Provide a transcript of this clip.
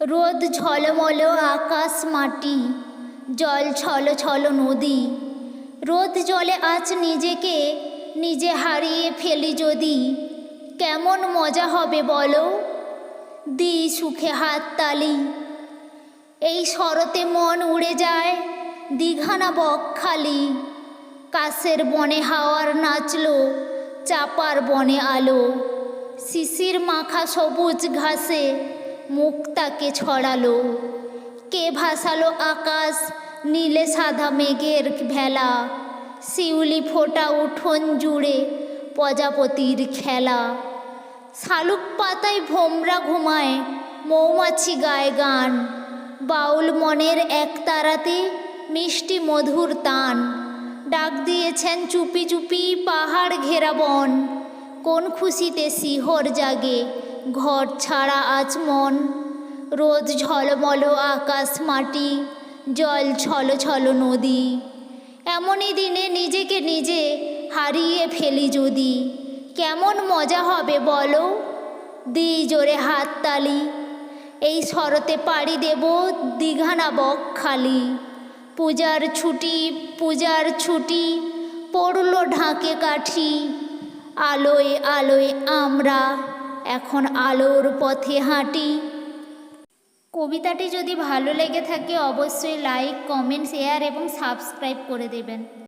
রোদ ঝলমল আকাশ মাটি, জল ছল ছল নদী। রোদ জলে আজ নিজেকে, নিজে হারিয়ে ফেলি যদি। কেমন মজা হবে বলো? দি সুখে হাত তালি। এই শরতে মন উড়ে যায় দীঘানা বকখালি কাশের বনে হাওয়ার নাচলো, চাপার বনে আলো। শিশির মাখা সবুজ ঘাসে মুখ তাকে ছড়ালো। কে ভাসালো আকাশ, নীলে সাদা মেঘের ভেলা। শিউলি ফোটা উঠোন জুড়ে প্রজাপতির খেলা। শালুক পাতায় ভোমরা ঘুমায়, মৌমাছি গায় গান। বাউল মনের এক তারাতে মিষ্টি মধুর তান। ডাক দিয়েছেন চুপি চুপি পাহাড় ঘেরা বন। কোন খুশিতে শিহর জাগে ঘর ছাড়া আজ মন। রোদ ঝলমল আকাশ মাটি, জল ছল ছল নদী। এমনই দিনে নিজেকে নিজে হারিয়ে ফেলি যদি। কেমন মজা হবে বলো? দি জোরে হাত তালি। এই শরতে পাড়ি দেব দীঘানা বক খালি। পূজার ছুটি পূজার ছুটি, পড়ল ঢাকে কাঠি। আলোয় আলোয় আমরা এখন আলোর পথে হাঁটি। কবিতাটি যদি ভালো লেগে থাকে, অবশ্যই লাইক কমেন্ট শেয়ার এবং সাবস্ক্রাইব করে দেবেন।